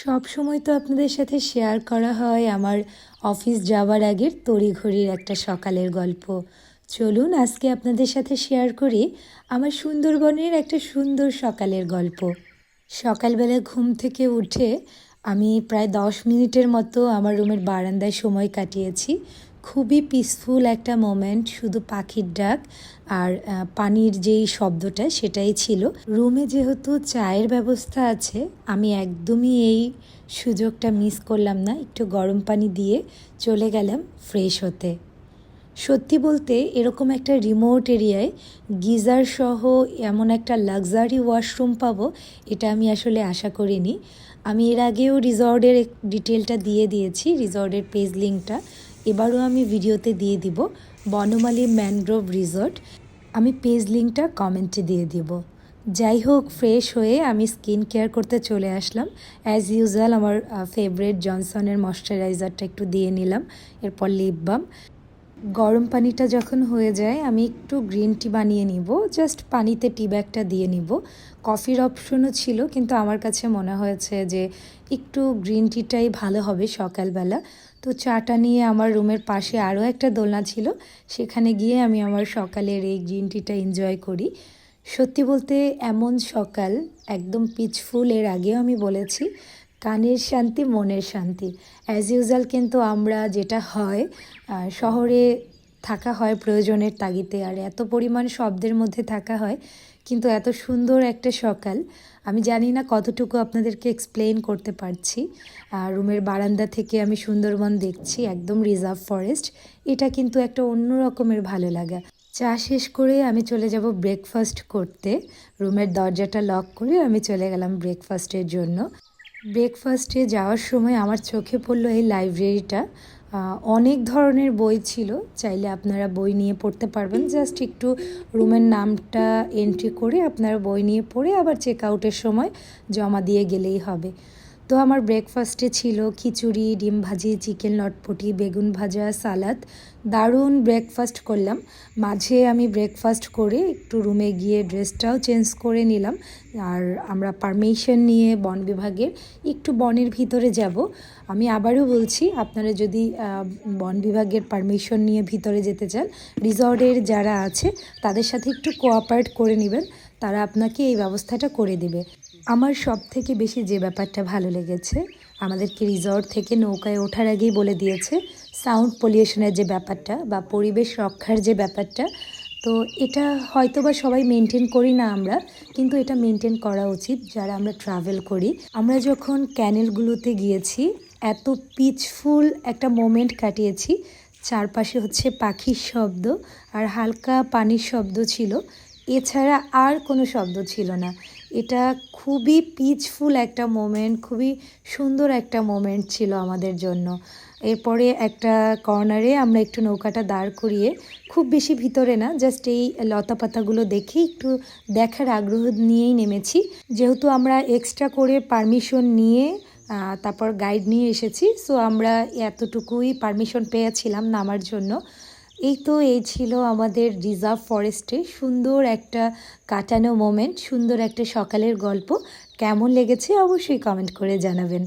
সব সময় তো আপনাদের সাথে শেয়ার করা হয় আমার অফিস যাওয়ার আগের তড়িঘড়ির একটা সকালের গল্প। চলুন আজকে আপনাদের সাথে শেয়ার করি আমার সুন্দরবনের একটা সুন্দর সকালের গল্প। সকালবেলা ঘুম থেকে উঠে আমি প্রায় দশ মিনিটের মতো আমার রুমের বারান্দায় সময় কাটিয়েছি। খুবই পিসফুল একটা মোমেন্ট শুধু পাখির ডাক আর পানির যেই শব্দটা সেটাই ছিল। রুমে যেহেতু চায়ের ব্যবস্থা আছে, আমি একদমই এই সুযোগটা মিস করলাম না। একটু গরম পানি দিয়ে চলে গেলাম ফ্রেশ হতে। সত্যি বলতে, এরকম একটা রিমোট এরিয়ায় গিজার সহ এমন একটা লাক্সারি ওয়াশরুম পাবো, এটা আমি আসলে আশা করিনি। আমি এর আগেও রিসর্টের ডিটেলটা দিয়ে দিয়েছি রিসর্টের পেজ লিঙ্কটা এবারও আমি ভিডিওতে দিয়ে দিব বনমালী ম্যানগ্রোভ রিসর্ট। আমি পেজ লিঙ্কটা কমেন্টে দিয়ে দিব। যাই হোক, ফ্রেশ হয়ে আমি স্কিন কেয়ার করতে চলে আসলাম। অ্যাজ ইউজুয়াল আমার ফেভারেট জনসনের ময়শ্চারাইজারটা একটু দিয়ে নিলাম, এরপর লিপ বাম গরম পানিটা যখন হয়ে যায়, আমি একটু গ্রিন টি বানিয়ে নিব জাস্ট পানিতে টি ব্যাগটা দিয়ে নিব। কফির অপশনও ছিল, কিন্তু আমার কাছে মনে হয়েছে যে একটু গ্রিন টিটাই ভালো হবে সকালবেলা। তো চাটা নিয়ে আমার রুমের পাশে আরও একটা দোলনা ছিল। সেখানে গিয়ে আমি আমার সকালের এই গ্রিন টিটা এনজয় করি। সত্যি বলতে এমন সকাল, একদম পিচফুল এর আগেও আমি বলেছি, কানের শান্তি, মনের শান্তি। অ্যাজ ইউজাল কিন্তু আমরা যেটা হয় শহরে থাকা হয় প্রয়োজনের তাগিতে আর এত পরিমাণ শব্দের মধ্যে থাকা হয়, কিন্তু এত সুন্দর একটা সকাল। আমি জানি না কতটুকু আপনাদেরকে এক্সপ্লেন করতে পারছি। রুমের বারান্দা থেকে আমি সুন্দরবন দেখছি, একদম রিজার্ভ ফরেস্ট এটা কিন্তু একটা অন্য রকমের ভালো লাগা। চা শেষ করে আমি চলে যাব ব্রেকফাস্ট করতে। রুমের দরজাটা লক করে আমি চলে গেলাম ব্রেকফাস্টের জন্য। ব্রেকফাস্টে যাওয়ার সময় আমার চোখে পড়ল এই লাইব্রেরিটা অনেক ধরনের বই ছিল। চাইলে আপনারা বই নিয়ে পড়তে পারবেন। জাস্ট একটু রুমের নামটা এন্ট্রি করে আপনারা বই নিয়ে পড়ে আবার চেক আউটের সময় জমা দিয়ে গেলেই হবে। তো আমার ব্রেকফাস্টে ছিল খিচুড়ি, ডিম ভাজি চিকেন লটপটি, বেগুন ভাজা, সালাদ। দারুণ ব্রেকফাস্ট করলাম। মাঝে আমি ব্রেকফাস্ট করে একটু রুমে গিয়ে ড্রেসটাও চেঞ্জ করে নিলাম। আর আমরা পারমিশন নিয়ে বন বিভাগের একটু বনের ভিতরে যাব। আমি আবারও বলছি, আপনারা যদি বন বিভাগের পারমিশন নিয়ে ভিতরে যেতে চান, রিসর্টের যারা আছে, তাদের সাথে একটু কোঅপারেট করে নেবেন। তারা আপনাকে এই ব্যবস্থাটা করে দেবে। আমার সব থেকে বেশি যে ব্যাপারটা ভালো লেগেছে, আমাদেরকে রিসর্ট থেকে নৌকায় ওঠার আগেই বলে দিয়েছে সাউন্ড পলিউশনের যে ব্যাপারটা বা পরিবেশ রক্ষার যে ব্যাপারটা। তো এটা হয়তো বা সবাই মেনটেন করি না আমরা, কিন্তু এটা মেনটেন করা উচিত যারা আমরা ট্রাভেল করি। আমরা যখন ক্যানেলগুলোতে গিয়েছি, এত পিচফুল একটা মোমেন্ট কাটিয়েছি, চারপাশে হচ্ছে পাখির শব্দ আর হালকা পানির শব্দ ছিল। এছাড়া আর কোনো শব্দ ছিল না। এটা খুবই পিচফুল একটা মোমেন্ট খুবই সুন্দর একটা মোমেন্ট ছিল আমাদের জন্য। এরপরে একটা কর্নারে আমরা একটু নৌকাটা দাঁড় করিয়ে, খুব বেশি ভিতরে না জাস্ট এই লতা পাতাগুলো দেখে একটু দেখার আগ্রহ নিয়েই নেমেছি। যেহেতু আমরা এক্সট্রা করে পারমিশন নিয়ে তারপর গাইড নিয়ে এসেছি সো আমরা এতটুকুই পারমিশন পেয়েছিলাম নামার জন্য। এই তো এই ছিল আমাদের রিজার্ভ ফরেস্টে সুন্দর একটা কাটানো মোমেন্ট সুন্দর একটা সকালের গল্প। কেমন লেগেছে অবশ্যই কমেন্ট করে জানাবেন।